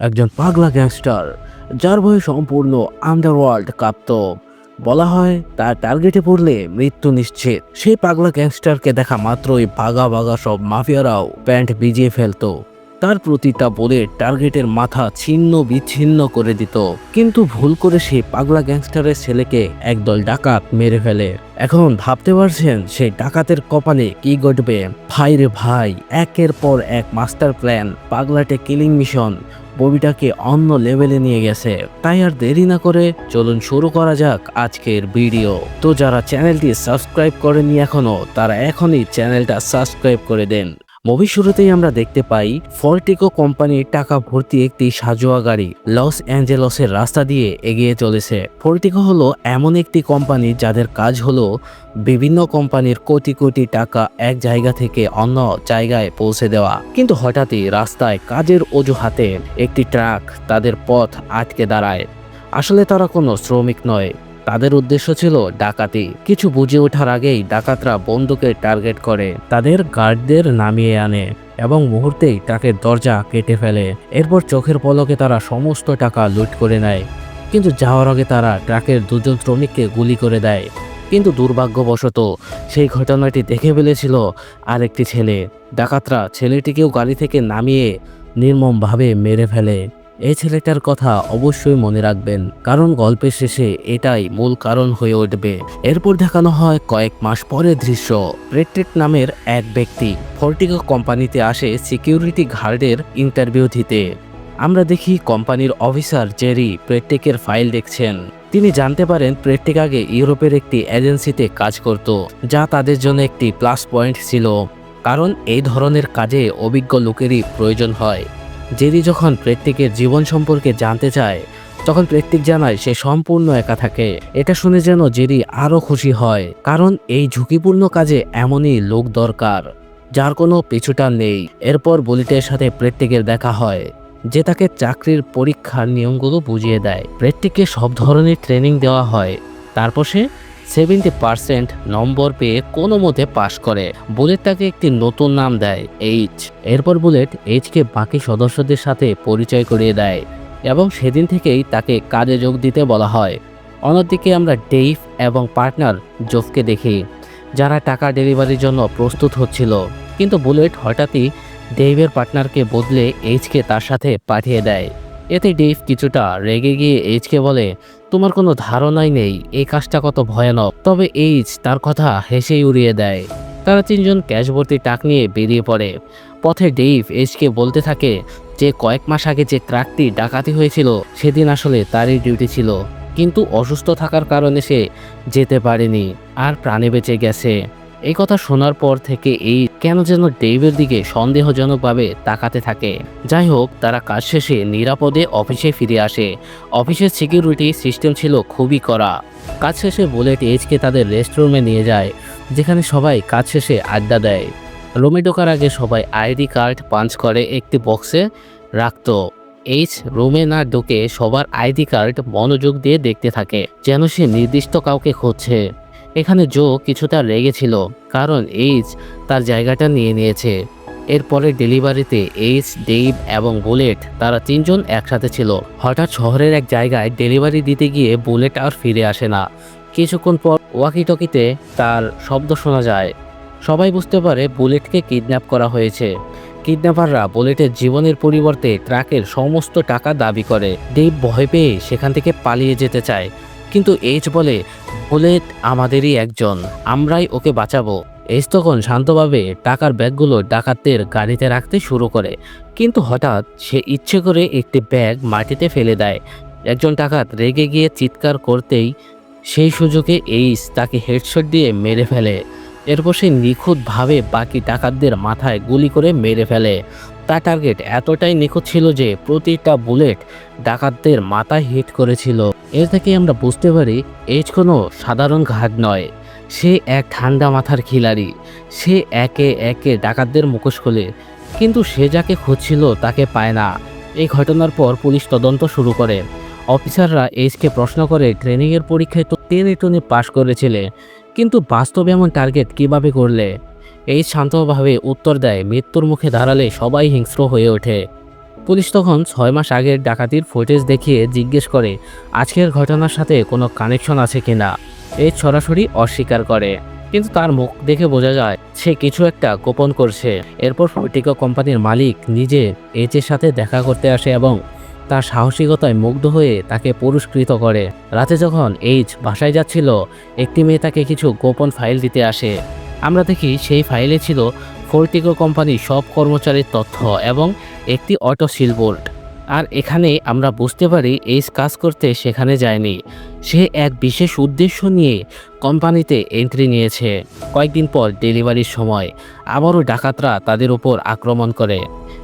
একজন পাগলা গ্যাংস্টার, যার ভয়ে সম্পূর্ণ আন্ডারওয়ার্ল্ড কাঁপত। বলা হয়, তার টার্গেটে পড়লে মৃত্যু নিশ্চিত। সেই পাগলা গ্যাংস্টারকে দেখা মাত্রই বাগা বাগা সব মাফিয়ারাও প্যান্ট ভিজিয়ে ফেলতো। তার প্রতিটা বলে টার্গেটের মাথা ছিন্ন বিচ্ছিন্ন করে দিত। কিন্তু ভুল করে সেই পাগলা গ্যাংস্টারের ছেলেকে একদল ডাকাত মেরে ফেলে। এখন ভাবতে পারছেন, সেই ডাকাতের কপালে কি ঘটবে? ভাই রে ভাই, একের পর এক মাস্টার প্ল্যান, পাগলাটে কিলিং মিশন ববিটাকে অন্য লেভেলে নিয়ে গেছে। তাই আর দেরি না করে চলুন শুরু করা যাক আজকের ভিডিও। তো যারা চ্যানেলটি সাবস্ক্রাইব করেনি এখনও, তারা এখনই চ্যানেলটা সাবস্ক্রাইব করে দেন। মুভি শুরুতেই আমরা দেখতে পাই ফর্টিকো কোম্পানির টাকা ভর্তি একটি সাজোয়া গাড়ি লস অ্যাঞ্জেলসের রাস্তা দিয়ে এগিয়ে চলেছে। ফর্টিকো হলো এমন একটি কোম্পানি যাদের কাজ হলো বিভিন্ন কোম্পানির কোটি কোটি টাকা এক জায়গা থেকে অন্য জায়গায় পৌঁছে দেওয়া। কিন্তু হঠাৎই রাস্তায় কাজের অজুহাতে একটি ট্রাক তাদের পথ আটকে দাঁড়ায়। আসলে তারা কোনো শ্রমিক নয় তাদের উদ্দেশ্য ছিল ডাকাতি। কিছু বুঝে ওঠার আগেই ডাকাতরা বন্দুকের টার্গেট করে, তাদের গার্ডদের নামিয়ে আনে এবং মুহূর্তেই ট্রাকের দরজা কেটে ফেলে। এরপর চোখের পলকে তারা সমস্ত টাকা লুট করে নেয়। কিন্তু যাওয়ার আগে তারা ট্রাকের দুজন শ্রমিককে গুলি করে দেয়। কিন্তু দুর্ভাগ্যবশত সেই ঘটনাটি দেখে ফেলেছিল আরেকটি ছেলে। ডাকাতরা ছেলেটিকেও গাড়ি থেকে নামিয়ে নির্মমভাবে মেরে ফেলে। এই ছেলেটার কথা অবশ্যই মনে রাখবেন, কারণ গল্পের শেষে এটাই মূল কারণ হয়ে উঠবে। এরপর দেখানো হয় কয়েক মাস পরের দৃশ্য। প্রেট্রিক নামের এক ব্যক্তি ফর্টিকো কোম্পানিতে আসে সিকিউরিটি গার্ডের ইন্টারভিউ দিতে। আমরা দেখি কোম্পানির অফিসার জেরি প্রেট্রিকের ফাইল দেখছেন। তিনি জানতে পারেন প্রেট্রিক আগে ইউরোপের একটি এজেন্সিতে কাজ করত, যা তাদের জন্য একটি প্লাস পয়েন্ট ছিল, কারণ এই ধরনের কাজে অভিজ্ঞ লোকেরই প্রয়োজন হয়। জেরি যখন প্রেট্রিকের জীবন সম্পর্কে জানতে চায়, তখন প্রেট্রিক জানায় সে সম্পূর্ণ একা থাকে। এটা শুনে যেন জেরি আরও খুশি হয়, কারণ এই ঝুঁকিপূর্ণ কাজে এমনই লোক দরকার, যার কোনো পিছুটান নেই। এরপর বুলেটের সাথে প্রেট্রিকের দেখা হয়, যে তাকে চাকরির পরীক্ষার নিয়মগুলো বুঝিয়ে দেয়। প্রেট্রিককে সব ধরনের ট্রেনিং দেওয়া হয়, তারপর সে সেভেন্টি পার্সেন্ট নম্বর পেয়ে কোনো মতে পাশ করে। বুলেট তাকে একটি নতুন নাম দেয় এইচ এরপর বুলেট এইচকে বাকি সদস্যদের সাথে পরিচয় করিয়ে দেয় এবং সেদিন থেকেই তাকে কাজে যোগ দিতে বলা হয়। অন্যদিকে আমরা ডেইভ এবং পার্টনার জোফকে দেখি, যারা টাকা ডেলিভারির জন্য প্রস্তুত হচ্ছিল। কিন্তু বুলেট হঠাৎই ডেইভের পার্টনারকে বদলে এইচকে তার সাথে পাঠিয়ে দেয়। এতে ডেইভ কিছুটা রেগে গিয়ে এইচকে বলে, তোমার কোনো ধারণাই নেই, এই কাজটা কত ভয়ানক। তবে এইচ তার কথা হেসেই উড়িয়ে দেয়। তারা তিনজন ক্যাশ ভর্তি টাক নিয়ে বেরিয়ে পড়ে। পথে ডেইভ এইচকে বলতে থাকে, যে কয়েক মাস আগে যে ট্রাকটি ডাকাতি হয়েছিল, সেদিন আসলে তারই ডিউটি ছিল। কিন্তু অসুস্থ থাকার কারণে সে যেতে পারেনি, আর প্রাণে বেঁচে গেছে। এই কথা শোনার পর থেকে এই কেন যেন ডেভের দিকে সন্দেহজনকভাবে তাকাতে থাকে। যাই হোক, তারা কাজ শেষে নিরাপদে অফিসে ফিরে আসে। অফিসের সিকিউরিটি সিস্টেম ছিল খুবই কড়া। কাজ শেষে বুলেট এইচকে তাদের রেস্টরুমে নিয়ে যায়, যেখানে সবাই কাজ শেষে আড্ডা দেয়। রুমে ঢোকার আগে সবাই আইডি কার্ড পাঞ্চ করে একটি বক্সে রাখতো। এইচ রুমে না ঢুকে সবার আইডি কার্ড মনোযোগ দিয়ে দেখতে থাকে, যেন সে নির্দিষ্ট কাউকে খুঁজছে। এখানে জো কিছুটা রেগেছিল, কারণ এইচ তার জায়গাটা নিয়ে নিয়েছে। এরপরে ডেলিভারিতে এইচ, ডেইভ এবং বুলেট তারা তিনজন একসাথে ছিল। হঠাৎ শহরের এক জায়গায় ডেলিভারি দিতে গিয়ে বুলেট আর ফিরে আসে না। কিছুক্ষণ পর ওয়াকিটকিতে তার শব্দ শোনা যায়। সবাই বুঝতে পারে বুলেটকে কিডন্যাপ করা হয়েছে। কিডন্যাপাররা বুলেটের জীবনের পরিবর্তে ট্রাকের সমস্ত টাকা দাবি করে। ডেভ ভয় পেয়ে সেখান থেকে পালিয়ে যেতে চায়। কিন্তু এইচ বলে, বুলেট আমাদেরই একজন, আমরাই ওকে বাঁচাবো। এইচ তখন শান্তভাবে টাকার ব্যাগগুলো ডাকাতদের গাড়িতে রাখতে শুরু করে। কিন্তু হঠাৎ সে ইচ্ছে করে একটি ব্যাগ মাটিতে ফেলে দেয়। একজন ডাকাত রেগে গিয়ে চিৎকার করতেই সেই সুযোগে এইচ তাকে হেডশট দিয়ে মেরে ফেলে। এরপর সে নিখুঁতভাবে বাকি ডাকাতদের মাথায় গুলি করে মেরে ফেলে। তার টার্গেট এতটাই নিখুঁত ছিল যে প্রতিটা বুলেট ডাকাতদের মাথায় হিট করেছিল। এর থেকে আমরা বুঝতে পারি এইচ কোনো সাধারণ ঘাট নয়। সে এক ঠান্ডা মাথার খিলাড়ি। সে একে একে ডাকাতদের মুখোশ খোলে। কিন্তু সে যাকে খুঁজছিল তাকে পায় না। এই ঘটনার পর পুলিশ তদন্ত শুরু করে। অফিসাররা এইচকে প্রশ্ন করে ট্রেনিংয়ের পরীক্ষায় তো টেনে টুনে পাশ করেছিলে। কিন্তু বাস্তবে এমন টার্গেট কীভাবে করলে? এই শান্তভাবে উত্তর দেয়, মৃত্যুর মুখে দাঁড়ালে সবাই হিংস্র হয়ে ওঠে। পুলিশ তখন ছয় মাস আগের ডাকাতির ফুটেজ দেখিয়ে জিজ্ঞেস করে, আজকের ঘটনার সাথে কোনো কানেকশন আছে কিনা এই সরাসরি অস্বীকার করে। কিন্তু তার মুখ দেখে বোঝা যায়, সে কিছু একটা গোপন করছে। এরপর ফটিকা কোম্পানির মালিক নিজে এইচের সাথে দেখা করতে আসে এবং তার সাহসিকতায় মুগ্ধ হয়ে তাকে পুরস্কৃত করে। রাতে যখন এইচ বাসায় যাচ্ছিল, একটি মেয়ে তাকে কিছু গোপন ফাইল দিতে আসে। আমরা দেখি সেই ফাইলে ছিল ফোর্টিকো কোম্পানির সব কর্মচারীর তথ্য এবং একটি অটো সিলবোর্ড আর এখানে আমরা বুঝতে পারি এইচ কাজ করতে সেখানে যায়নি। সে এক বিশেষ উদ্দেশ্য নিয়ে কোম্পানিতে এন্ট্রি নিয়েছে। কয়েকদিন পর ডেলিভারির সময় আবারও ডাকাতরা তাদের উপর আক্রমণ করে।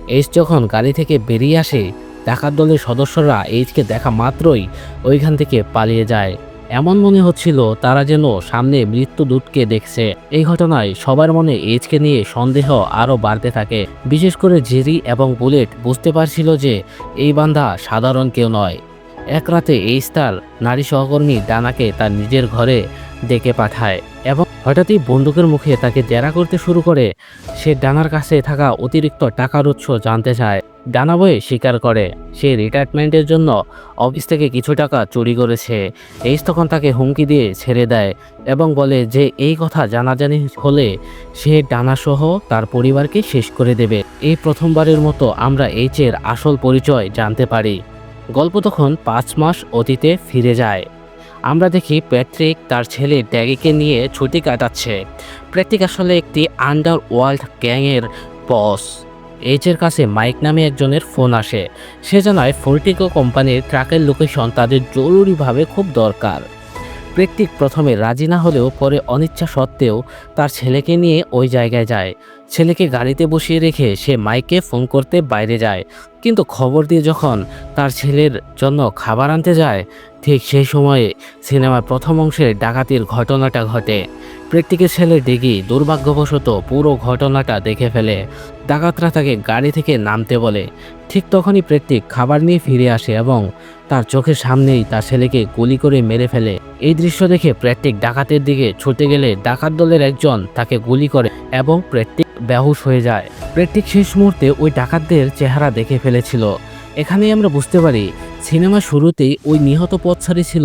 এইচ যখন গাড়ি থেকে বেরিয়ে আসে, ডাকাত দলের সদস্যরা এইচকে দেখা মাত্রই ওইখান থেকে পালিয়ে যায়। এমন মনে হচ্ছিল তারা যেন সামনে মৃত্যুদূতকে দেখছে। এই ঘটনায় সবার মনে এইচকে নিয়ে সন্দেহ আরও বাড়তে থাকে। বিশেষ করে জেরি এবং বুলেট বুঝতে পারছিল যে এই বান্ধা সাধারণ কেউ নয়। এক রাতে এইচ তার নারী সহকর্মী ডানাকে তার নিজের ঘরে ডেকে পাঠায় এবং হঠাৎই বন্দুকের মুখে তাকে জেরা করতে শুরু করে। সে ডানার কাছে থাকা অতিরিক্ত টাকার উৎস জানতে চায়। ডানা বয়ে স্বীকার করে। সে রিটায়ারমেন্টের জন্য অফিস থেকে কিছু টাকা চুরি করেছে। এইচ তখন তাকে হুমকি দিয়ে ছেড়ে দেয় এবং বলে যে এই কথা জানাজানি হলে সে ডানাসহ তার পরিবারকে শেষ করে দেবে। এই প্রথমবারের মতো আমরা এইচের আসল পরিচয় জানতে পারি। গল্প তখন পাঁচ মাস অতীতে ফিরে যায়। আমরা দেখি প্যাট্রিক তার ছেলে ড্যাগিকে নিয়ে ছুটি কাটাচ্ছে। প্যাট্রিক আসলে একটি আন্ডার ওয়ার্ল্ড গ্যাংয়ের বস এইচের কাছে মাইক নামে একজনের ফোন আসে। সে জানায়, ফোর্টিকো কোম্পানির ট্রাকের লোকেশন তাদের জরুরিভাবে খুব দরকার। প্রেকটিক প্রথমে রাজি না হলেও পরে অনিচ্ছা সত্ত্বেও তার ছেলেকে নিয়ে ওই জায়গায় যায়। ছেলেকে গাড়িতে বসিয়ে রেখে সে মাইকে ফোন করতে বাইরে যায়। কিন্তু খবর দিয়ে যখন তার ছেলের জন্য খাবার আনতে যায়, ঠিক সেই সময়ে সিনেমার প্রথম অংশের ডাকাতির ঘটনাটা ঘটে। প্রেকটিকের ছেলে ডেগি দুর্ভাগ্যবশত পুরো ঘটনাটা দেখে ফেলে। ডাকাতরা তাকে গাড়ি থেকে নামতে বলে। ঠিক তখনই প্রেকটিক খাবার নিয়ে ফিরে আসে এবং তার চোখের সামনেই তার ছেলেকে গুলি করে মেরে ফেলে। এই দৃশ্য দেখে প্রেকটিক ডাকাতের দিকে ছুটে গেলে ডাকাত দলের একজন তাকে গুলি করে এবং প্রেকটিক বেহুশ হয়ে যায়। প্রেকটিক শেষ মুহূর্তে ওই ডাকাতদের চেহারা দেখে ফেলেছিল। এখানেই আমরা বুঝতে পারি, সিনেমা শুরুতেই ওই নিহত পথচারী ছিল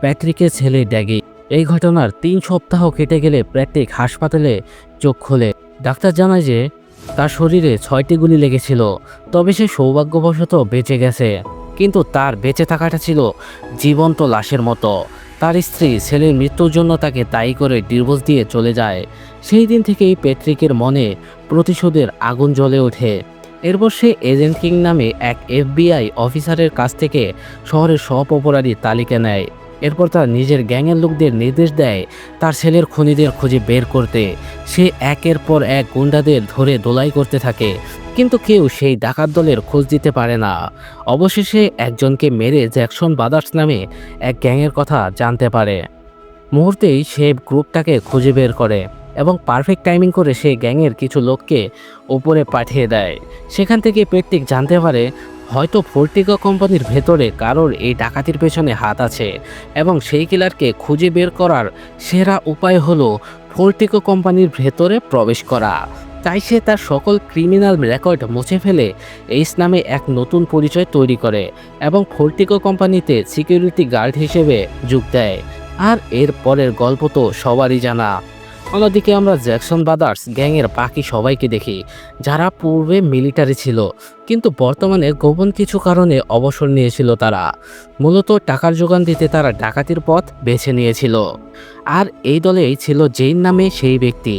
প্যাট্রিকের ছেলে ড্যাগি। এই ঘটনার তিন সপ্তাহ কেটে গেলে প্যাট্রিক হাসপাতালে চোখ খোলে। ডাক্তার জানায় যে, তার শরীরে ছয়টি গুলি লেগেছিল, তবে সে সৌভাগ্যবশত বেঁচে গেছে। কিন্তু তার বেঁচে থাকাটা ছিল জীবন্ত লাশের মতো। তার স্ত্রী ছেলের মৃত্যুর জন্য তাকে দায়ী করে ডিভোর্স দিয়ে চলে যায়। সেই দিন থেকেই প্যাট্রিকের মনে প্রতিশোধের আগুন জ্বলে ওঠে। এরপর সে এজেন্ট কিং নামে এক এফবিআই অফিসারের কাছ থেকে শহরের সব অপরাধীর তালিকা নেয়। এরপর তার নিজের গ্যাংয়ের লোকদের নির্দেশ দেয় তার ছেলের খুনিদের খুঁজে বের করতে। সে একের পর এক গুন্ডাদের ধরে দোলাই করতে থাকে, কিন্তু কেউ সেই ডাকাত দলের খোঁজ দিতে পারে না। অবশেষে একজনকে মেরে জ্যাকসন বাদার্স নামে এক গ্যাংয়ের কথা জানতে পারে। মুহূর্তেই সে গ্রুপটাকে খুঁজে বের করে এবং পারফেক্ট টাইমিং করে সে গ্যাংয়ের কিছু লোককে ওপরে পাঠিয়ে দেয়। সেখান থেকে পেট্টিক জানতে পারে হয়তো ফোর্টিকা কোম্পানির ভেতরে কারোর এই ডাকাতির পেছনে হাত আছে এবং সেই কিলারকে খুঁজে বের করার সেরা উপায় হলো ফোর্টিকো কোম্পানির ভেতরে প্রবেশ করা। তাই সে তার সকল ক্রিমিনাল রেকর্ড মুছে ফেলে এইস নামে এক নতুন পরিচয় তৈরি করে এবং ফোর্টিকো কোম্পানিতে সিকিউরিটি গার্ড হিসেবে যোগ দেয়। আর এর পরের গল্প তো সবারই জানা। অন্যদিকে আমরা জ্যাকসন ব্রাদার্স গ্যাংয়ের বাকি সবাইকে দেখি, যারা পূর্বে মিলিটারি ছিল, কিন্তু বর্তমানে গোপন কিছু কারণে অবসর নিয়েছিল তারা। মূলত টাকার যোগান দিতে তারা ডাকাতির পথ বেছে নিয়েছিল। আর এই দলেই ছিল জেইন নামে সেই ব্যক্তি,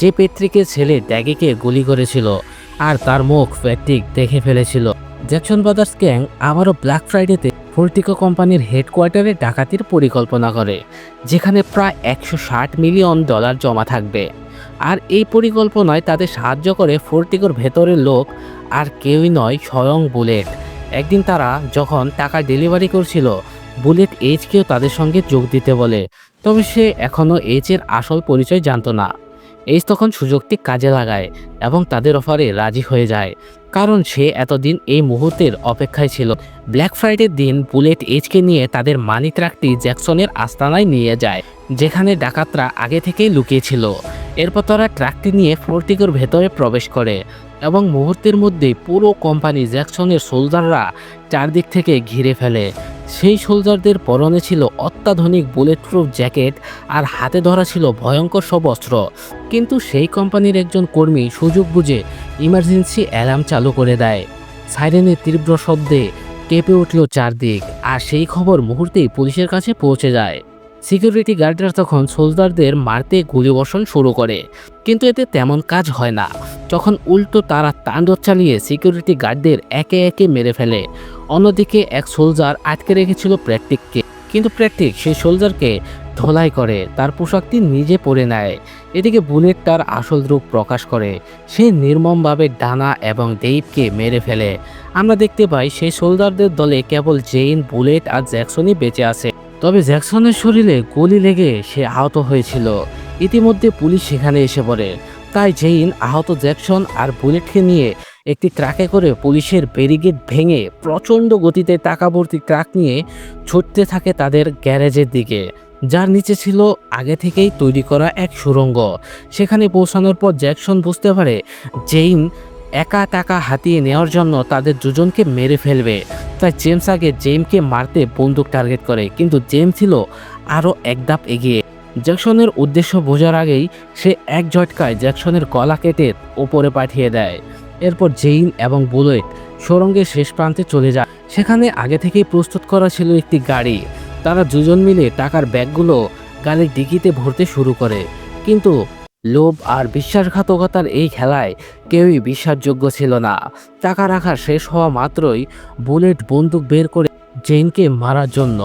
যে পেট্রিকের ছেলে ড্যাগিকে গুলি করেছিল, আর তার মুখ প্যাট্রিক দেখে ফেলেছিল। জ্যাকসন ব্রাদার্স গ্যাং আবারও ব্ল্যাক ফ্রাইডেতে ফোর্টিকো কোম্পানির হেডকোয়ার্টারে ডাকাতির পরিকল্পনা করে, যেখানে প্রায় একশো ষাট মিলিয়ন ডলার জমা থাকবে। আর এই পরিকল্পনায় তাদের সাহায্য করে ফোর্টিকোর ভেতরের লোক আর কেউই নয়, স্বয়ং বুলেট। একদিন তারা যখন টাকা ডেলিভারি করছিল, বুলেট এইচকেও তাদের সঙ্গে যোগ দিতে বলে, তবে সে এখনও এইচের আসল পরিচয় জানতো না। এইস তখন সুযোগটি কাজে লাগায় এবং তাদের অফারে রাজি হয়ে যায়। কারণ সে এতদিন এই মুহূর্তের অপেক্ষায় ছিল। ব্ল্যাক ফ্রাইডের দিন বুলেট এজকে নিয়ে তাদের মানি ট্রাকটি জ্যাকসনের আস্তানায় নিয়ে যায়, যেখানে ডাকাতরা আগে থেকেই লুকিয়েছিল এরপর তারা ট্রাকটি নিয়ে ফোর্টিকোর ভেতরে প্রবেশ করে এবং মুহূর্তের মধ্যেই পুরো কোম্পানি জ্যাকসনের সোলজাররা চারদিক থেকে ঘিরে ফেলে। সেই সোলজারদের পরনে ছিল অত্যাধুনিক বুলেট প্রুফ জ্যাকেট আর হাতে ধরা ছিল ভয়ঙ্কর সব অস্ত্র। কিন্তু সেই কোম্পানির একজন কর্মী সুযোগ বুঝে ইমার্জেন্সি অ্যালার্ম চালু করে দেয়। সাইরেনের তীব্র শব্দে কেঁপে উঠল চারদিক, আর সেই খবর মুহূর্তেই পুলিশের কাছে পৌঁছে যায়। সিকিউরিটি গার্ডরা তখন সোলজারদের মারতে গুলিবর্ষণ শুরু করে, কিন্তু এতে তেমন কাজ হয় না। তখন উল্টো তারা তাণ্ডব চালিয়ে সিকিউরিটি গার্ডদের একে একে মেরে ফেলে, অন্যদিকে এক সোলজার আটকে রেখেছিল প্র্যাকটিককে। কিন্তু প্র্যাকটিক সেই সোলজারকে ধোলাই করে, তার পোশাকটি নিজে পরে নেয়। এদিকে বুলেট তার আসল রূপ প্রকাশ করে। সে নির্মমভাবে ডানা এবং দেইবকে মেরে ফেলে। আমরা দেখতে পাই সেই সোলজারদের দলে কেবল জেইন, বুলেট আর জ্যাকসনই বেঁচে আছে। তবে জ্যাকসনের শরীরে গুলি লেগে সে আহত হয়েছিল। ইতিমধ্যে পুলিশ সেখানে এসে পড়ে। তাই জেইন, আহত জ্যাকসন আর বুলেটকে নিয়ে একটি ট্রাকে করে পুলিশের ব্যারিগেড ভেঙে প্রচণ্ড গতিতে টাকাভর্তি ট্রাক নিয়ে ছুটতে থাকে তাদের গ্যারেজের দিকে। যার নিচে ছিল আগে থেকেই তৈরি করা এক সুড়ঙ্গ সেখানে পৌঁছানোর পর জ্যাকসন বুঝতে পারে জেইন একা টাকা হাতিয়ে নেওয়ার জন্য তাদের দুজনকে মেরে ফেলবে। তাই জেমস আগে জেমকে মারতে বন্দুক টার্গেট করে, কিন্তু জেম ছিল আরও এক ধাপ এগিয়ে। জ্যাকসনের উদ্দেশ্য বোঝার আগেই সে এক ঝটকায় জ্যাকসনের গলা কেটে ওপরে পাঠিয়ে দেয়। এরপর জেইন এবং বুলেট সুরঙ্গের শেষ প্রান্তে চলে যায়। সেখানে আগে থেকেই প্রস্তুত করা ছিল একটি গাড়ি। তারা দুজন মিলে টাকার ব্যাগগুলো গাড়ির ডিকিতে ভরতে শুরু করে। কিন্তু লোভ আর বিশ্বাসঘাতকতার এই খেলায় কেউই বিশ্বাসযোগ্য ছিল না। টাকা রাখা শেষ হওয়া মাত্রই বুলেট বন্দুক বের করে জেইনকে মারার জন্য।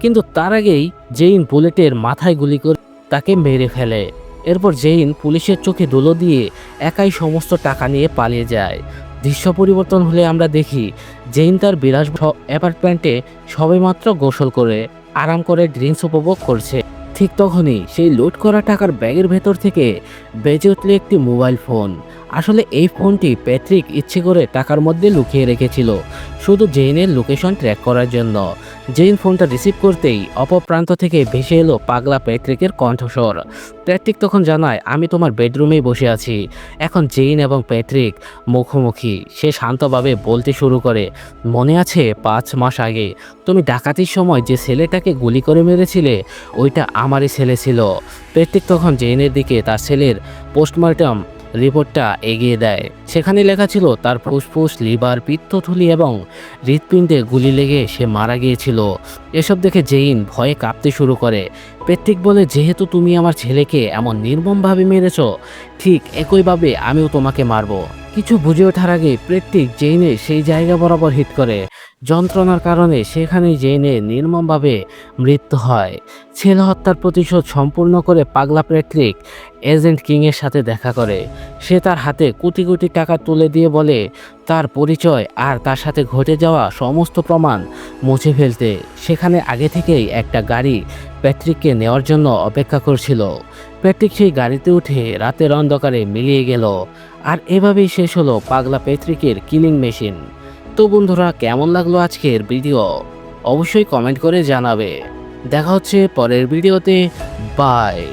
কিন্তু তার আগেই জেইন বুলেটের মাথায় গুলি করে তাকে মেরে ফেলে। এরপর জেইন পুলিশের চোখে দোলো দিয়ে একাই সমস্ত টাকা নিয়ে পালিয়ে যায়। দৃশ্য পরিবর্তন হলে আমরা দেখি জেইন তার বিলাস অ্যাপার্টমেন্টে সবেমাত্র গোসল করে, আরাম করে ড্রিঙ্কস উপভোগ করছে। ঠিক তখনই সেই লোড করা টাকার ব্যাগের ভেতর থেকে বেজে উঠলে একটি মোবাইল ফোন। আসলে এই ফোনটি প্যাট্রিক ইচ্ছে করে টাকার মধ্যে লুকিয়ে রেখেছিল, শুধু জেইনের লোকেশন ট্র্যাক করার জন্য। জেইন ফোনটা রিসিভ করতেই অপপ্রান্ত থেকে ভেসে এলো পাগলা প্যাট্রিকের কণ্ঠস্বর। প্যাট্রিক তখন জানায়, আমি তোমার বেডরুমেই বসে আছি। এখন জেইন এবং প্যাট্রিক মুখোমুখি। সে শান্তভাবে বলতে শুরু করে, মনে আছে পাঁচ মাস আগে তুমি ডাকাতির সময় যে ছেলেটাকে গুলি করে মেরেছিলে, ওইটা আমারই ছেলে ছিল। প্যাট্রিক তখন জেইনের দিকে তার ছেলের পোস্টমর্টম রিপোর্টটা এগিয়ে দেয়। সেখানে লেখা ছিল, তার ফুসফুস, লিভার, পিত্তথুলি এবং হৃৎপিণ্ডে গুলি লেগে সে মারা গিয়েছিল। এসব দেখে জেইন ভয়ে কাঁপতে শুরু করে। পেট্রিক বলে, যেহেতু তুমি আমার ছেলেকে এমন নির্মমভাবে মেরেছ, ঠিক একইভাবে আমিও তোমাকে মারব। কিছু বুঝে ওঠার আগে প্রেট্রিক জেইনে সেই জায়গা বরাবর হিট করে। যন্ত্রণার কারণে সেখানে জেইনে নির্মমভাবে মৃত্যু হয়। ছেলে হত্যার প্রতিশোধ সম্পূর্ণ করে পাগলা প্রেট্রিক এজেন্ট কিংয়ের সাথে দেখা করে। সে তার হাতে কোটি কোটি টাকা তুলে দিয়ে বলে, তার পরিচয় আর তার সাথে ঘটে যাওয়া সমস্ত প্রমাণ মুছে ফেলতে। সেখানে আগে থেকেই একটা গাড়ি প্যাট্রিককে নেওয়ার জন্য অপেক্ষা করছিল। প্যাট্রিক সেই গাড়িতে উঠে রাতের অন্ধকারে মিলিয়ে গেল। আর এভাবেই শেষ হলো পাগলা প্যাট্রিকের কিলিং মেশিন। তো বন্ধুরা, কেমন লাগল আজকের ভিডিও? অবশ্যই কমেন্ট করে জানাবে। দেখা হচ্ছে পরের ভিডিওতে। বাই।